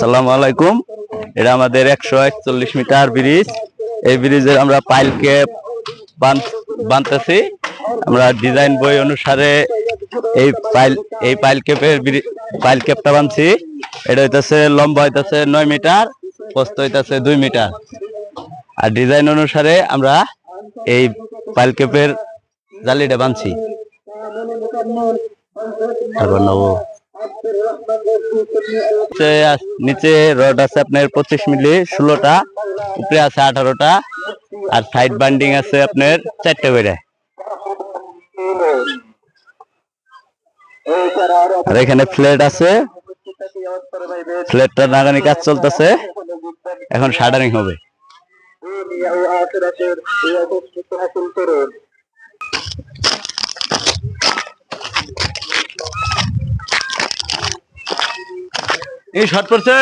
সালাম আলাইকুম। এটা আমাদের একশো একচল্লিশ মিটার ব্রিজ। এই ব্রিজে আমরা পাইল ক্যাপ বানতেছি। আমরা ডিজাইন বই অনুসারে এই পাইল এই পাইল ক্যাপের পাইল ক্যাপটা বানছি। এটা হইতাছে লম্বা হইতেছে নয় মিটার, প্রস্থ হইতাছে দুই মিটার। আর ডিজাইন অনুসারে আমরা এই পাইল ক্যাপের জালিটা বানছি। নিচে রড আছে আপনার পঁচিশ মিলি, ষোলোটা, উপরে আছে আঠারোটা, আর সাইড বান্ডিং আছে আপনার চারটে করে। আর এখানে ফ্লেট আছে। ফ্লেটটা নাগানি কাজ চলতেছে। এখন শাটারিং হবে। এই শর্ট পড়ছে?